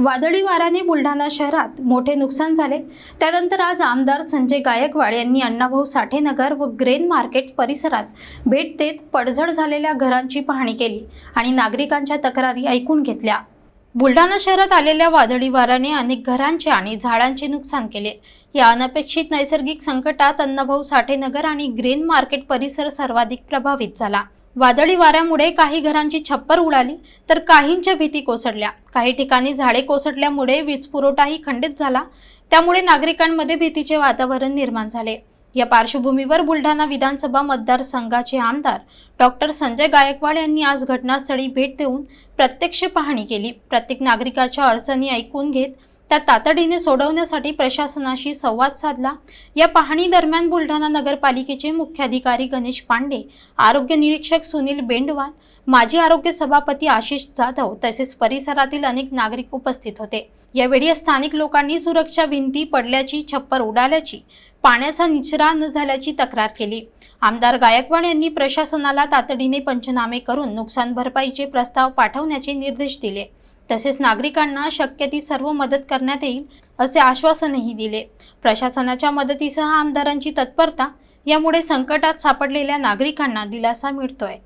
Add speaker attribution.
Speaker 1: वादळी वाऱ्याने बुलढाणा शहरात मोठे नुकसान झाले. त्यानंतर आज आमदार संजय गायकवाड यांनी अण्णाभाऊ साठेनगर व ग्रेन मार्केट परिसरात भेट देत पडझड झालेल्या घरांची पाहणी केली आणि नागरिकांच्या तक्रारी ऐकून घेतल्या. बुलढाणा शहरात आलेल्या वादळी वाऱ्याने अनेक घरांचे आणि झाडांचे नुकसान केले. या अनपेक्षित नैसर्गिक संकटात अण्णाभाऊ साठेनगर आणि ग्रेन मार्केट परिसर सर्वाधिक प्रभावित झाला. वादळी वाऱ्यामुळे काही घरांची छप्पर उडाली तर काहींच्या भीती कोसळल्या. काही ठिकाणी झाडे कोसळल्यामुळे वीज पुरवठाही खंडित झाला. त्यामुळे नागरिकांमध्ये भीतीचे वातावरण निर्माण झाले. या पार्श्वभूमीवर बुलढाणा विधानसभा मतदारसंघाचे आमदार डॉक्टर संजय गायकवाड यांनी आज घटनास्थळी भेट देऊन प्रत्यक्ष पाहणी केली. प्रत्येक नागरिकाच्या अडचणी ऐकून घेत त्या तातडीने सोडवण्यासाठी प्रशासनाशी संवाद साधला. या पाहणी दरम्यान बुलढाणा नगरपालिकेचे मुख्याधिकारी गणेश पांडे आरोग्य निरीक्षक सुनील बेंडवाल माजी आरोग्य सभापती आशिष जाधव तसेच परिसरातील अनेक नागरिक उपस्थित होते. यावेळी स्थानिक लोकांनी सुरक्षा भिंती पडल्याची छप्पर उडाल्याची पाण्याचा निचरा न झाल्याची तक्रार केली. आमदार गायकवाड यांनी प्रशासनाला तातडीने पंचनामे करून नुकसान भरपाईचे प्रस्ताव पाठवण्याचे निर्देश दिले. तसेच नागरिकांना शक्य ती सर्व मदत करण्यात येईल असे आश्वासनही दिले. प्रशासनाच्या मदतीसह आमदारांची तत्परता यामुळे संकटात सापडलेल्या नागरिकांना दिलासा मिळतोय.